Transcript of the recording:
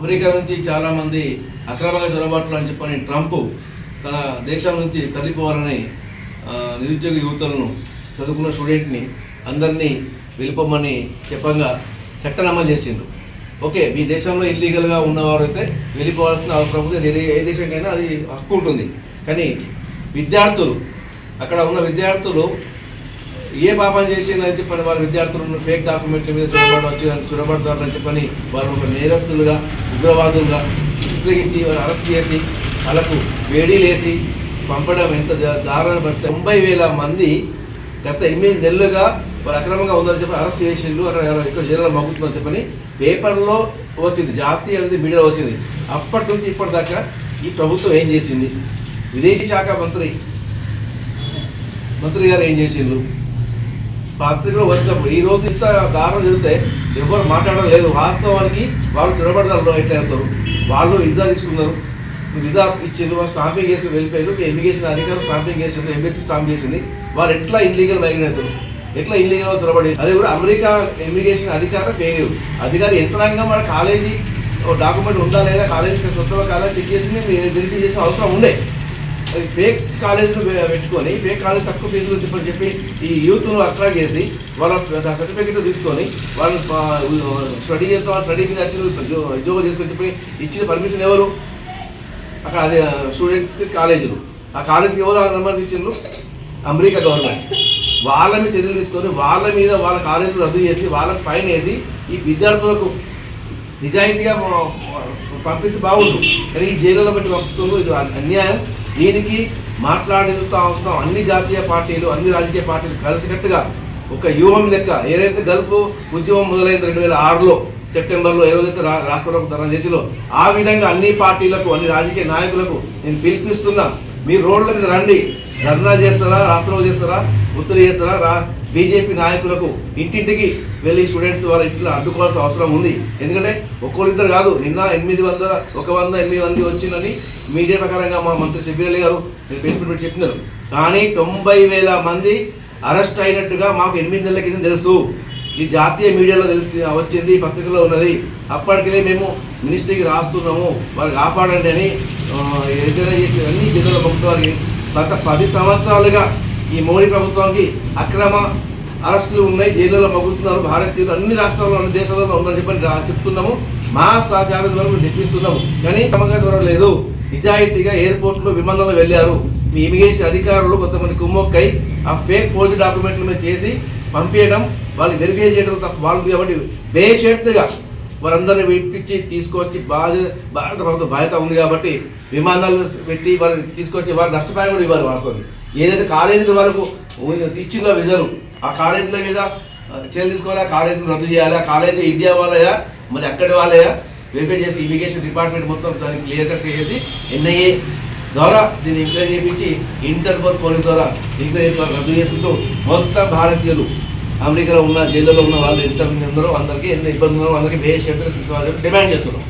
America నుంచి చాలామంది అక్రమంగా చొరబాట్లు అని చెప్పని ట్రంప్ తన దేశం నుంచి తల్లిపోవాలని నిరుద్యోగ యువతులను చదువుకున్న స్టూడెంట్ని అందరినీ వెళ్ళిపోమని చెప్పంగా చట్టం అమలు చేసిండు ఓకే మీ దేశంలో ఇల్లీగల్గా ఉన్నవారు అయితే వెళ్ళిపోవాల్సిన అవసరం ఉంది. అది ఏ దేశంకైనా అది హక్కు ఉంటుంది. కానీ విద్యార్థులు అక్కడ ఉన్న విద్యార్థులు ఏ పాపం చేసిందని చెప్పని వాళ్ళ విద్యార్థులను ఫేక్ డాక్యుమెంట్ల మీద చొరబాటు వచ్చిందని చొరబడతారని చెప్పని వాళ్ళు ఒక నేరస్తులుగా ఉగ్రవాదులుగా ఉపయోగించి వాళ్ళు అరెస్ట్ చేసి వాళ్ళకు వేడీలేసి పంపడం ఎంత దారుణ పరిస్థితి. తొంభై వేల మంది గత ఎనిమిది నెలలుగా వారు అక్రమంగా ఉందని చెప్పి అరెస్ట్ చేసిండ్రు. అక్కడ ఇక్కడ జైల్లో మగ్గుతుందని చెప్పని పేపర్లో వచ్చింది. జాతీయ అనేది మీడియాలో వచ్చింది. అప్పటి నుంచి ఇప్పటిదాకా ఈ ప్రభుత్వం ఏం చేసింది? విదేశీ శాఖ మంత్రి మంత్రి గారు ఏం చేసిండ్రు? పత్రికలో వచ్చినప్పుడు ఈ రోజు ఇంత దారుణం జరిగితే ఎవరు మాట్లాడడం లేదు. వాస్తవానికి వాళ్ళు చొరబడతారు. ఎట్లా వెళ్తారు? వాళ్ళు విజా తీసుకున్నారు. విజా ఇచ్చిండ్రు. స్టాంపింగ్ చేసుకుని వెళ్ళిపోయారు మీ ఇమిగ్రేషన్ అధికారులు స్టాంపింగ్ చేసిండ్రు. ఎంబీసీ స్టాంప్ చేసింది. వాళ్ళు ఎట్లా ఇల్లీగల్ మైగ్రేట్ అవుతారు ఎట్లా ఇల్లీగల్ చొరబడి అదే కూడా అమెరికా ఇమిగ్రేషన్ అధికార ఫెయిల్యూర్ అధికారి యంత్రాంగం వాళ్ళ కాలేజీ డాక్యుమెంట్ ఉందా లేదా? కాలేజీకి సొంతంగా కాదా చెక్ చేసి వెరిఫై చేసే అవసరం ఉండే. ఫేక్ కాలేజీలు పెట్టుకొని ఫేక్ కాలేజ్ తక్కువ ఫీజులు చెప్పని చెప్పి ఈ యూత్ను అట్రాక్ట్ చేసి వాళ్ళ సర్టిఫికెట్ తీసుకొని వాళ్ళు స్టడీ చేస్తాం స్టడీ మీద వచ్చి ఉద్యోగం చేసుకొని చెప్పి ఇచ్చిన పర్మిషన్ ఎవరు? అక్కడ అదే స్టూడెంట్స్కి కాలేజీలు ఆ కాలేజీకి ఎవరు నెంబర్ ఇచ్చిండ్రు? అమెరికా గవర్నమెంట్ వాళ్ళ మీద చర్యలు తీసుకొని వాళ్ళ మీద వాళ్ళ కాలేజీలు రద్దు చేసి వాళ్ళకి ఫైన్ వేసి ఈ విద్యార్థులకు నిజాయితీగా పంపిస్తే బాగుండు. కానీ ఈ జైలులో పెట్టి పంపుతుంది ఇది అన్యాయం. దీనికి మాట్లాడుతూ అవసరం అన్ని జాతీయ పార్టీలు అన్ని రాజకీయ పార్టీలు కలిసికట్టుగా ఒక వ్యూహం లెక్క ఏదైతే గల్ఫ్ ఉద్యమం మొదలైంది రెండు వేల ఆరులో సెప్టెంబర్లో ఏ రోజైతే రా రాష్ట్రపతి ధర్నా చేసిలో ఆ విధంగా అన్ని పార్టీలకు అన్ని రాజకీయ నాయకులకు నేను పిలిపిస్తున్నా. మీరు రోడ్ల మీద రండి. ధర్నా చేస్తారా? రాష్ట్రంలో చేస్తారా? ఉత్తర చేస్తారా? రా బీజేపీ నాయకులకు ఇంటింటికి వెళ్ళి స్టూడెంట్స్ వాళ్ళ ఇంట్లో అడ్డుకోవాల్సిన అవసరం ఉంది. ఎందుకంటే ఒక్కొక్కరిద్దరు కాదు నిన్న ఎనిమిది వందల ఒక వంద ఎనిమిది మంది వచ్చిందని మీడియా ప్రకారంగా మా మంత్రి సిబిఎల్ గారు పేస్మెంట్ పెట్టి చెప్పినారు. కానీ తొంభై వేల మంది అరెస్ట్ అయినట్టుగా మాకు ఎనిమిది నెలల కింద తెలుసు. ఈ జాతీయ మీడియాలో తెలిసి వచ్చింది పత్రికలో ఉన్నది. అప్పటికే మేము మినిస్ట్రీకి రాస్తున్నాము. వాళ్ళు కాపాడండి అని ఏదైనా చేసి అన్ని జిల్లాల పంపుతారు గత పది సంవత్సరాలుగా ఈ మోడీ ప్రభుత్వానికి అక్రమ అరెస్టులు ఉన్నాయి జైలులో మగ్గుతున్నారు భారతీయులు అన్ని రాష్ట్రాల్లో అన్ని దేశాలలో ఉన్నారని చెప్పని చెప్తున్నాము. మా సహచారం వరకు నిర్మిస్తున్నాము. కానీ క్రమంగా చూడలేదు నిజాయితీగా ఎయిర్పోర్ట్లో విమానంలో వెళ్ళారు. మీ ఇమిగ్రేషన్ అధికారులు కొంతమంది కుమ్మక్కై ఆ ఫేక్ ఫోర్జ్ డాక్యుమెంట్ల మీద చేసి పంపించడం వాళ్ళు వెరిఫై చేయడం తప్ప వాళ్ళు కాబట్టి బేషరతుగా వారందరిని విడిపించి తీసుకొచ్చి బాధ భారత ప్రభుత్వ బాధ్యత ఉంది కాబట్టి విమానాలు పెట్టి వారిని తీసుకొచ్చి వాళ్ళు నష్టపరిహారం కూడా ఇవ్వాలి వాస్తవానికి ఏదైతే కాలేజీల వరకు ఇచ్చిందో విజరు. ఆ కాలేజీల మీద ఆ, చర్యలు తీసుకోవాలి? ఆ కాలేజీని రద్దు చేయాలా? ఆ కాలేజీ ఇండియా వాళ్ళయా? మరి అక్కడి వాళ్ళయా? వెరిఫై చేసి ఇమిగ్రేషన్ డిపార్ట్మెంట్ మొత్తం దాన్ని క్లియర్ కట్ చేసి ఎన్ఐఏ ద్వారా దీన్ని ఎంక్వైరీ చేయించి ఇంటర్పోల్ పోలీస్ ద్వారా ఎంక్వైరీ చేసి వాళ్ళు రద్దు చేసుకుంటూ మొత్తం భారతీయులు అమెరికాలో ఉన్న జైల్లో ఉన్న వాళ్ళు ఎంత మంది ఉన్నారో అందరికీ ఎంత ఇబ్బంది ఉన్నారో అందరికీ బే డిమాండ్ చేస్తున్నాం